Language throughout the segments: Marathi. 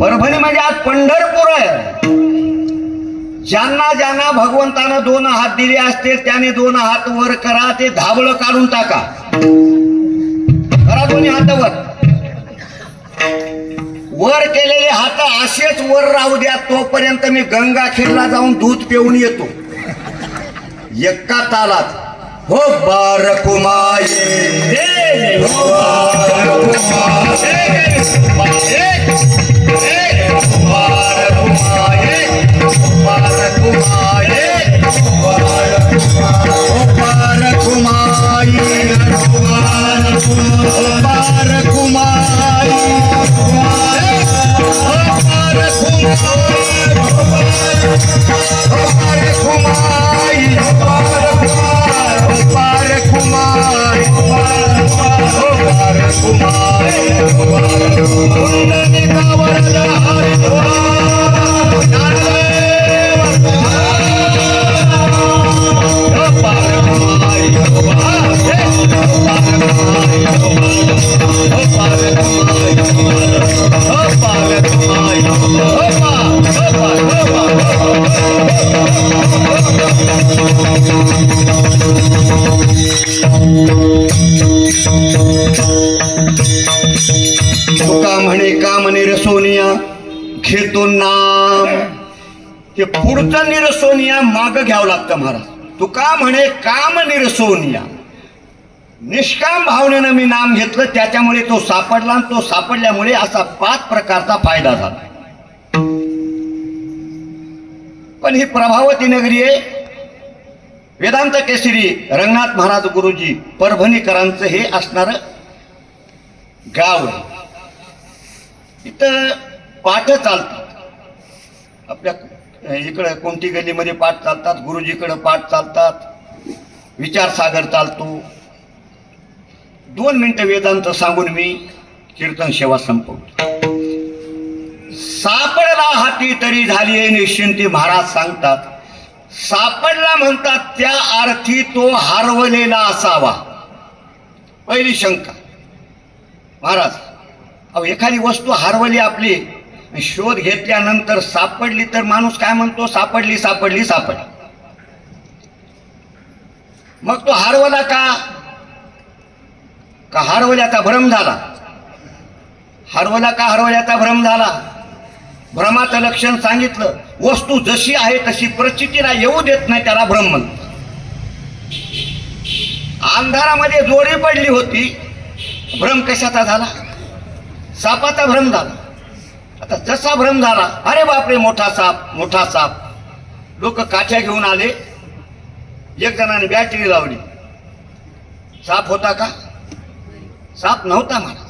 परभणी म्हणजे आज पंढरपूर आहे. ज्यांना ज्यांना भगवंतानं दोन हात दिले असतील त्याने दोन हात वर करा ते धाबळ काढून टाका. करा दोन्ही हात वर. वर केलेले हात असेच वर राहू द्या तोपर्यंत मी गंगाखेडला जाऊन दूध पिऊन येतो. एका तालात हो बारकुमाये हो तुका ते पुढचं निरसोनिया माग घ्यावं लागतं महाराज. तुका म्हणे काम निरसोनिया निष्काम भावनेनं मी नाम घेतलं त्याच्यामुळे तो सापडला आणि तो सापडल्यामुळे असा पाच प्रकारचा फायदा झाला. पण ही प्रभावती नगरी आहे. वेदांत केसरी रंगनाथ महाराज गुरुजी परभणीकरांचं हे असणारं गाव आहे. इथं पाठ चालतात. आपल्या इकडं कोणती गल्लीमध्ये पाठ चालतात? गुरुजीकडं पाठ चालतात. विचारसागर चालतो. दोन मिनटं वेदांत सांगून मी कीर्तन सेवा संपवतो. सापडला हाती तरी झाली आहे निश्चिंती. महाराज सांगतात सापडला म्हणतात त्या अर्थी तो हरवलेला असावा. पहिली शंका महाराज अहो एखादी वस्तू हरवली आपली शोध घेतल्यानंतर सापडली तर माणूस काय म्हणतो? सापडली सापडली सापडली. मग तो हरवला का? का हरवल्याचा भ्रम झाला? हरवला का हरवल्याचा भ्रम झाला? भ्रमाचं लक्षण सांगितलं. वस्तू जशी आहे तशी परिस्थितीला येऊ देत नाही त्याला भ्रम म्हणतो अंधारामध्ये जोडी पडली होती. भ्रम कशाचा झाला? सापाचा भ्रम झाला. आता जसा भ्रम झाला अरे बापरे मोठा साप मोठा साप. लोक काठ्या घेऊन आले. एक जणाने बॅटरी लावली. साप होता का? साप नव्हता मला.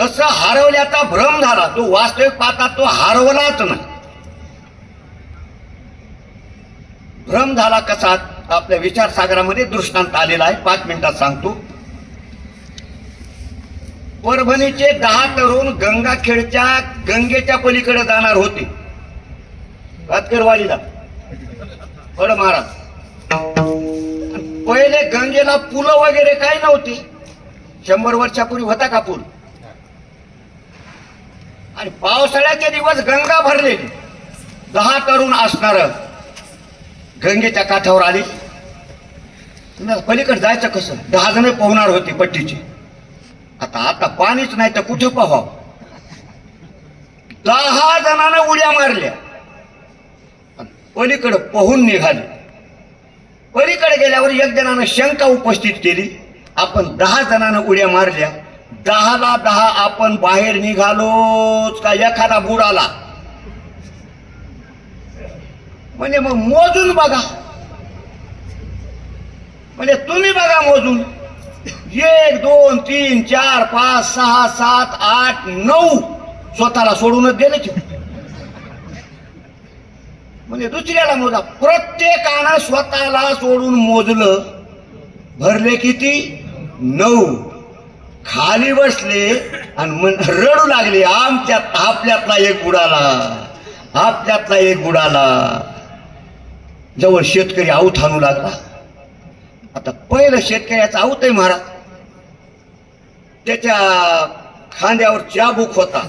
तसं हरवल्याचा भ्रम झाला. तो वास्तविक पाहता तो हरवलाच नाही. भ्रम झाला कसा? आपल्या विचारसागरामध्ये दृष्टांत आलेला आहे. पाच मिनिटात सांगतो. परभणीचे दहा तरुण गंगाखेडच्या गंगेच्या पलीकडे जाणार होते. भातकरवाडीला बड महाराज. पहिले गंगेला पुलं वगैरे काही नव्हती. शंभर वर्षापूर्वी होता का पूल? आणि पावसाळ्याचे दिवस गंगा भरलेली. दहा तरुण असणार गंगेच्या काठावर आले. पलीकडे जायचं कसं? दहा जण पोहणार होते पट्टीची. आता आता पाणीच नाही तर कुठं पहा दहा जणांना उड्या मारल्या. आणि पलीकडे पोहून निघाले. पलीकडे गेल्यावर एक जणानं शंका उपस्थित केली. आपण दहा जणांना उड्या मारल्या. दहाला दहा आपण बाहेर निघालोच का एखादा बुडाला म्हणजे मग मोजून बघा. म्हणजे तुम्ही बघा मोजून. एक दोन तीन चार पाच सहा सात आठ नऊ स्वतःला सोडूनच दिले की. म्हणजे दुसऱ्याला मोजा. प्रत्येकानं स्वतःला सोडून मोजलं भरले किती? नऊ. खाली बसले आणि मन- रडू लागले आमच्यात आपल्यातला एक बुडाला आपल्यातला एक बुडाला. जवळ शेतकरी आऊत आणू लागला. आता पहिलं शेतकऱ्याचा आऊत आहे महाराज. त्याच्या खांद्यावर चाबूक होता.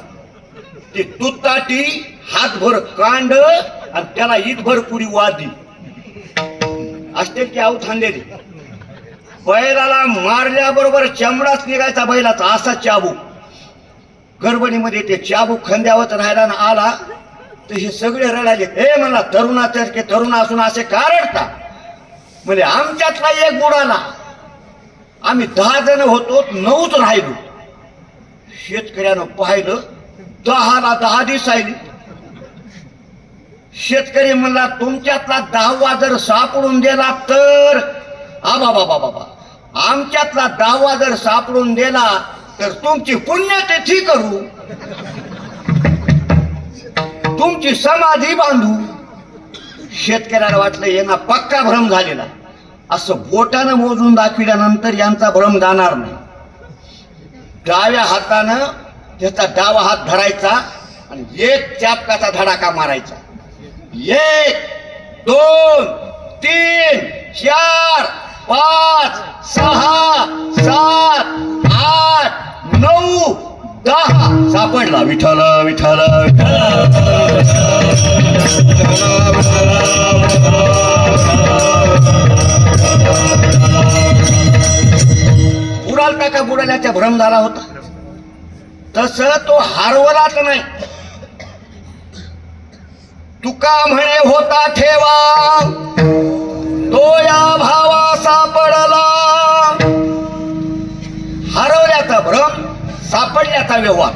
ती तुताटी हातभर कांड आणि त्याला ईदभर पुरी वादी. असते की आऊ थांबलेली बैलाला मारल्याबरोबर चमडाच निघायचा बैलाचा असा चाबूक गडबडीमध्ये ते चाबूक खांद्यावर राहायला ना आला तर हे सगळे रडायले हे मला तरुणासारखे तरुण असून असे का रडता? म्हणजे आमच्यातला एक बुडाला आम्ही दहा जण होतो नऊच राहिलो. शेतकऱ्यानं पाहिलं दहाला दहा दिसायली. शेतकरी म्हणला तुमच्यातला दहावा जर सापडून दिला तर आबा बाबा बाबा आमच्यातला दहावा जर सापडून दिला तर तुमची पुण्यतिथी करू. तुमची समाधी बांधू. शेतकऱ्याला वाटलं यांना पक्का भ्रम झालेला. असं बोटानं मोजून दाखविल्यानंतर यांचा भ्रम जाणार नाही डाव्या हातानं त्याचा डावा हात धरायचा आणि एक चापकाचा धडाका मारायचा एक दोन तीन चार पाच सहा सात आठ नऊ दहा सापडला विठ्ठल विठ्ठल विठ्ठल का बुडाल्याचा भ्रम झाला होता. तस तो हारवलाच नाही. तुका म्हणे होता ठेवा. तो या भावा सापडला हरवल्याचा भ्रम सापडल्याचा व्यवहार.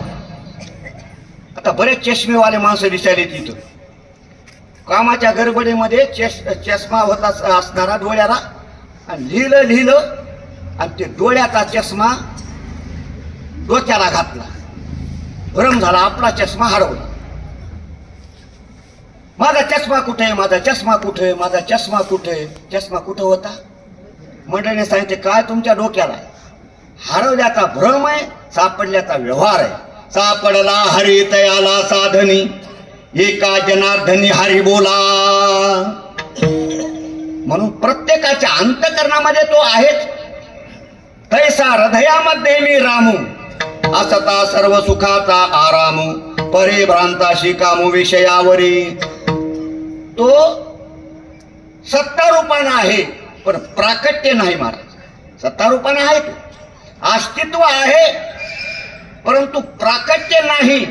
आता बरेच चष्मेवाले माणसं दिसायले तिथं कामाच्या गडबडीमध्ये चष चष्मा होता असणारा डोळ्याला लिहिलं लिहिलं आणि ते डोळ्याचा चष्मा डोक्याला घातला. भ्रम झाला आपला चष्मा हरवला. माझा चष्मा कुठे आहे? माझा चष्मा कुठे आहे? माझा चष्मा कुठे आहे? चष्मा कुठं होता? मंडळीने सांगितले काय तुमच्या डोक्याला आहे? हरवल्याचा भ्रम आहे सापडल्याचा व्यवहार आहे. सापडला हरी तयाला साधनी. एका जनार्दनी हरी बोला. म्हणून प्रत्येकाच्या अंतकरणामध्ये तो आहेच. तैसा हृदयामध्ये मी रामू. असता सर्व सुखाचा आरामू परे भ्रांताशी कामू विषयावरी. तो सत्ता रूपानं आहे पण प्राकट्य नाही महाराज. सत्ता रूपानं आहे तो. अस्तित्व आहे परंतु प्राकट्य नाही.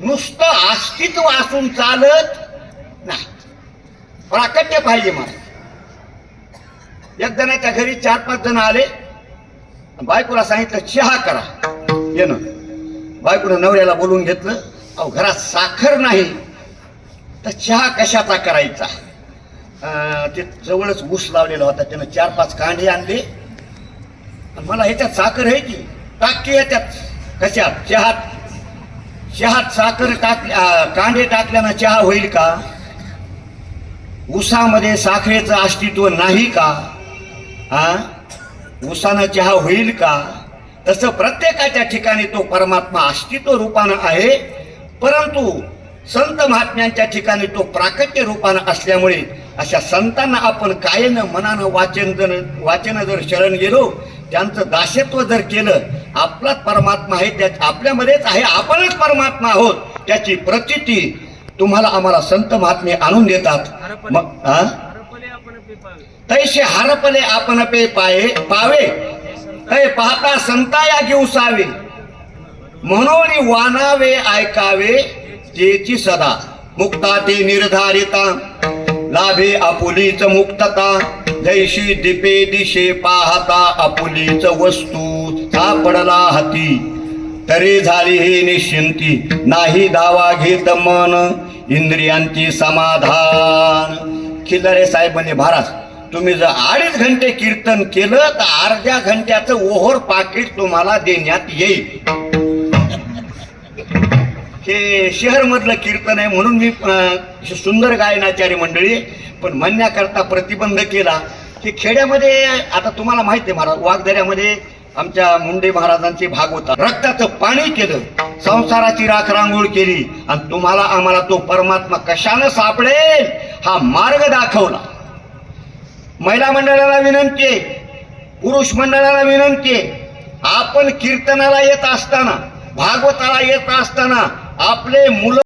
नुसतं अस्तित्व असून चालत नाही. प्राकट्य पाहिजे महाराज. एक जणाच्या घरी चार पाच जण आले. बायकोला सांगितलं चहा करा. येणं. बायकोनं नवऱ्याला बोलून घेतलं अहो घरात साखर नाही. तर चहा कशाचा करायचा? ते जवळच ऊस लावलेला होता त्यानं चार पाच कांडे आणले. मला ह्याच्यात साखर आहे की? टाकी ह्याच्यात. कशात? चहात. चहात साखर टाक कांडे टाकल्यानं चहा होईल का? ऊसामध्ये साखरेचं अस्तित्व नाही का? हा ऊसानं चहा होईल का? तसं प्रत्येकाच्या ठिकाणी तो परमात्मा अस्तित्व रूपानं आहे परंतु संत महात्म्यांच्या ठिकाणी तो प्राकट्य रूपानं असल्यामुळे अशा संतांना आपण कायनं मनानं वाचन जर वाचन जर शरण गेलो त्यांचं दास्यत्व जर केलं आपलाच परमात्मा आहे त्या आपल्यामध्येच आहे आपणच परमात्मा आहोत त्याची प्रचिती तुम्हाला आम्हाला संत महात्मे आणून देतात. मग हा तैसे हरपले आपण पे पाये पावे। तै पाहता संताया घेऊसावे म्हणून वानावे ऐकावे तेची सदा। मुक्ता ते निर्धारिता। लाभे आपुलीच मुक्तता। जैशी दिपे दिशे पाहता आपुलीच वस्तू सापडला हाती। तरी झाली ही निश्चिंती नाही दावा घेत मन। इंद्रियांची समाधान। खिल्लारे साहेबाने महाराज तुम्ही जर अडीच घंटे कीर्तन केलं तर अर्ध्या घंट्याचं ओहोर पाकिट तुम्हाला देण्यात येईल. हे शहर मधलं कीर्तन आहे म्हणून मी सुंदर गायनाचारी मंडळी पण म्हणण्याकरता प्रतिबंध केला. की खेड्यामध्ये आता तुम्हाला माहिती आहे महाराज वाघदऱ्यामध्ये आमच्या मुंडे महाराजांचे भाग होता. रक्ताचं पाणी केलं संसाराची राख रांगोळ केली आणि तुम्हाला आम्हाला तो परमात्मा कशानं सापडेल? हा मार्ग दाखवला. महिला मंडळाला विनंती आहे पुरुष मंडळाला विनंती आहे आपण कीर्तनाला येत असताना भागवताला येत असताना आपले मुलं